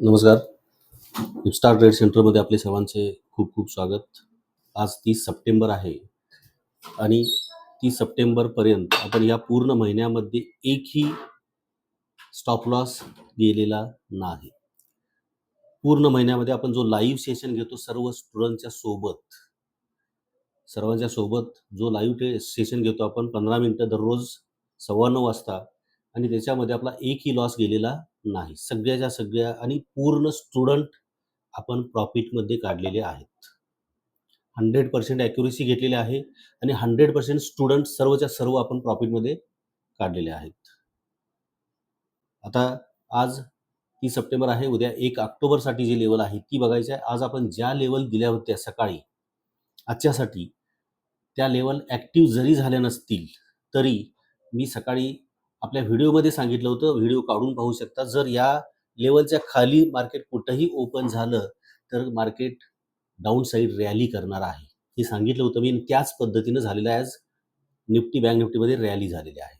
नमस्कार. Star trade सेंटरमध्ये आपले सर्वांचे खूप खूप स्वागत. आज तीस सप्टेंबर आहे आणि तीस सप्टेंबरपर्यंत आपण या पूर्ण महिन्यामध्ये एकही स्टॉप लॉस गेलेला नाही. पूर्ण महिन्यामध्ये आपण जो लाईव्ह सेशन घेतो सर्व स्टुडंटच्या सोबत सर्वांच्या सोबत जो लाईव्ह सेशन घेतो आपण पंधरा मिनटं दररोज सव्वा नऊ वाजता आणि त्याच्यामध्ये आपला एकही लॉस गेलेला नाही. सगळ्याच्या सगळ्या आणि पूर्ण स्टुडंट आपण प्रॉफिटमध्ये काढलेले आहेत. हंड्रेड पर्सेंट ॲक्युरेसी घेतलेली आहे आणि हंड्रेड पर्सेंट स्टुडंट सर्वच्या सर्व आपण प्रॉफिटमध्ये काढलेले आहेत. आता आज तीस सप्टेंबर आहे उद्या एक ऑक्टोबरसाठी जी लेवल आहे ती बघायची आहे. आज आपण ज्या लेवल दिल्या होत्या सकाळी आजच्यासाठी त्या लेवल ॲक्टिव्ह जरी झाल्या नसतील तरी मी सकाळी आपल्या व्हिडिओमध्ये सांगितलं होतं व्हिडिओ काढून पाहू शकता. जर या लेवलच्या खाली मार्केट कुठंही ओपन झालं तर मार्केट डाऊन साईड रॅली करणार आहे. हे सांगितलं होतं मी त्याच पद्धतीनं झालेलं आहे. आज निफ्टी बँक निफ्टीमध्ये रॅली झालेली आहे.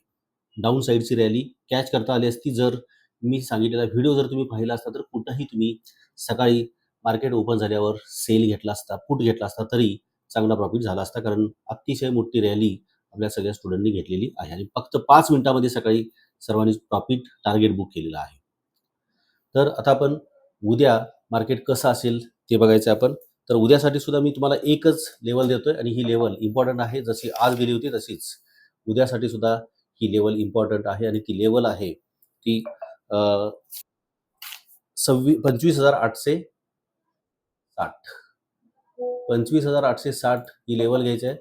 डाऊन साईडची रॅली कॅच करता आली असती. जर मी सांगितलेला व्हिडिओ जर तुम्ही पाहिला असता तर कुठंही तुम्ही सकाळी मार्केट ओपन झाल्यावर सेल घेतला असता पुट घेतला असता तरी चांगला प्रॉफिट झाला असता. कारण अतिशय मोठी रॅली आपल्या सगळ्या स्टुडंटनी घेतलेली आहे. आणि फक्त पाच मिनिटामध्ये सकाळी सर्वांनी प्रॉफिट टार्गेट बुक केलेलं आहे. तर आता आपण उद्या मार्केट कसं असेल ते बघायचं आपण. तर उद्यासाठी सुद्धा मी तुम्हाला एकच लेवल देतोय आणि ही लेवल इम्पॉर्टंट आहे. जशी आज गेली होती तशीच. उद्यासाठी सुद्धा ही लेवल इम्पॉर्टंट आहे आणि ती लेवल आहे ती सव्वी पंचवीस हजार आठशे साठ. पंचवीस हजार आठशे साठ ही लेवल घ्यायची आहे.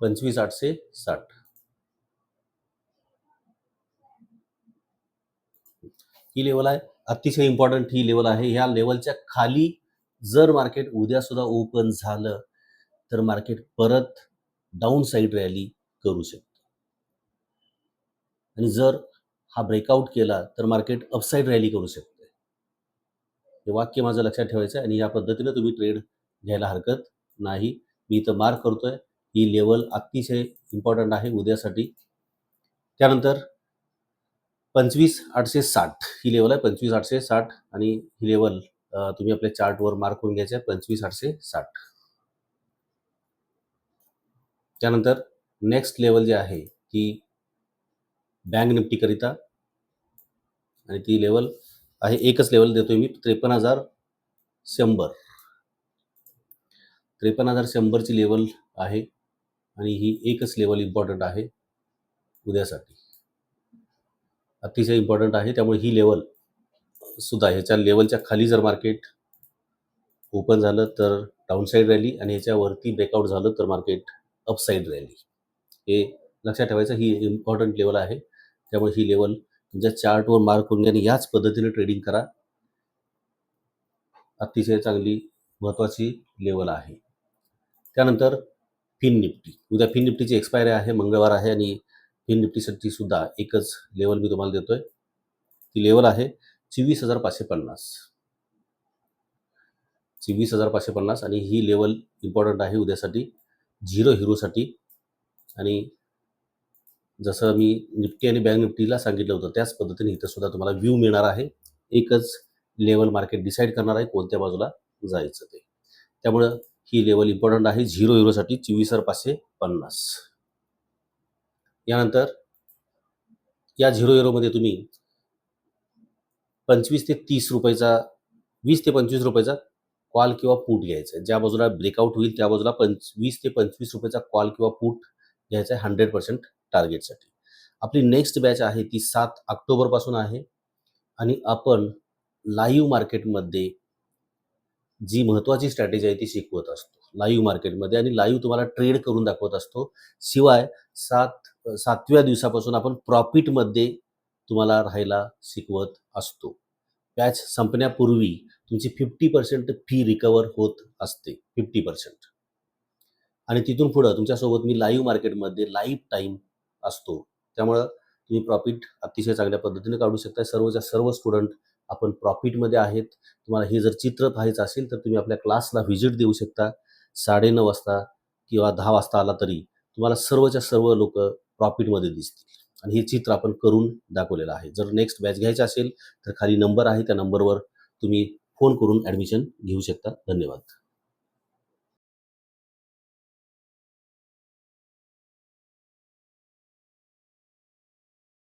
पंचवीस आठशे साठ. ही लेवल आहे. अतिशय इम्पॉर्टंट ही लेवल आहे. ह्या लेवलच्या खाली जर मार्केट उद्या सुद्धा ओपन झालं तर मार्केट परत डाऊन साईड रॅली करू शकतो. आणि जर हा ब्रेकआउट केला तर मार्केट अपसाईड रॅली करू शकते हे वाक्य माझं लक्षात ठेवायचं आहे आणि या पद्धतीनं तुम्ही ट्रेड घ्यायला हरकत नाही. मी इथं मार्क करतोय. ही लेवल अतिशय इम्पॉर्टंट आहे उद्यासाठी. त्यानंतर पंचवीस आठशे साठ ही लेवल आहे पंचवीस आठशे साठ आणि ही लेवल तुम्ही आपल्या चार्टवर मार्क करून घ्यायचे आहे पंचवीस आठशे साठ. त्यानंतर नेक्स्ट लेवल जे आहे ती बँक निफ्टीकरिता आणि ती लेवल आहे एकच लेवल देतोय मी त्रेपन्न हजार शंभर. त्रेपन्न हजार शंभरची लेवल आहे. आणि ही एकच लेवल इम्पॉर्टंट आहे उद्यासाठी. अतिशय इम्पॉर्टंट आहे त्यामुळे ही लेवल सुद्धा ह्याच्या लेवलच्या खाली जर मार्केट ओपन झालं तर डाऊनसाईड रॅली आणि ह्याच्यावरती ब्रेकआउट झालं तर मार्केट अपसाईड रॅली हे लक्षात ठेवायचं ही इम्पॉर्टंट लेवल आहे. त्यामुळे ही लेवल तुमच्या चार्टवर मार्क करून घ्या आणि याच पद्धतीने ट्रेडिंग करा. अतिशय चांगली महत्त्वाची लेवल आहे. त्यानंतर फिन निफ्टी. उद्या फिन निफ्टीची एक्सपायरी आहे मंगळवार आहे आणि फिन निफ्टीसाठी सुद्धा एकच लेवल मी तुम्हाला देतोय. ती लेवल आहे चोवीस हजार पाचशे पन्नास. चोवीस हजार पाचशे पन्नास आणि ही लेवल इम्पॉर्टंट आहे उद्यासाठी झिरो हिरोसाठी आणि जसं मी निफ्टी आणि बँक निफ्टीला सांगितलं होतं त्याच पद्धतीने इथं सुद्धा तुम्हाला व्ह्यू मिळणार आहे. एकच लेवल मार्केट डिसाईड करणार आहे कोणत्या बाजूला जायचं ते. त्यामुळं ही लेवल इम्पॉर्टंट आहे. झिरो हिरोसाठी चोवीस हजार पाचशे पन्नास. यानंतर या झिरो हिरोमध्ये तुम्ही पंचवीस ते तीस रुपयाचा वीस ते पंचवीस रुपयाचा कॉल किंवा पूट घ्यायचा आहे. ज्या बाजूला ब्रेकआउट होईल त्या बाजूला पंच वीस ते पंचवीस रुपयाचा कॉल किंवा पूट घ्यायचा आहे हंड्रेड पर्सेंट टार्गेटसाठी आपली नेक्स्ट बॅच आहे ती सात ऑक्टोबरपासून आहे. आणि आपण लाईव्ह मार्केटमध्ये जी महत्त्वाची स्ट्रॅटेजी आहे ती शिकवत असतो. लाईव्ह मार्केटमध्ये आणि लाईव्ह तुम्हाला ट्रेड करून दाखवत असतो. शिवाय सात सातव्या दिवसापासून आपण प्रॉफिटमध्ये तुम्हाला राहायला शिकवत असतो. पॅच संपण्यापूर्वी तुमची फिफ्टी पर्सेंट फी रिकवर होत असते. फिफ्टी पर्सेंट आणि तिथून पुढं तुमच्यासोबत मी लाईव्ह मार्केटमध्ये लाईव्ह टाईम असतो. त्यामुळं तुम्ही प्रॉफिट अतिशय चांगल्या पद्धतीने काढू शकता सर्वच्या सर्व स्टुडंट आपण प्रॉफिटमध्ये आहेत तुम्हाला हे जर चित्र पाहायचं असेल तर तुम्ही आपल्या क्लासला व्हिजिट देऊ शकता. साडेनऊ वाजता किंवा दहा वाजता आला तरी तुम्हाला सर्वच्या सर्व लोक प्रॉफिटमध्ये दिसतील. आणि हे चित्र आपण करून दाखवलेलं आहे. जर नेक्स्ट बॅच घ्यायचा असेल तर खाली नंबर आहे त्या नंबरवर तुम्ही फोन करून ॲडमिशन घेऊ शकता. धन्यवाद.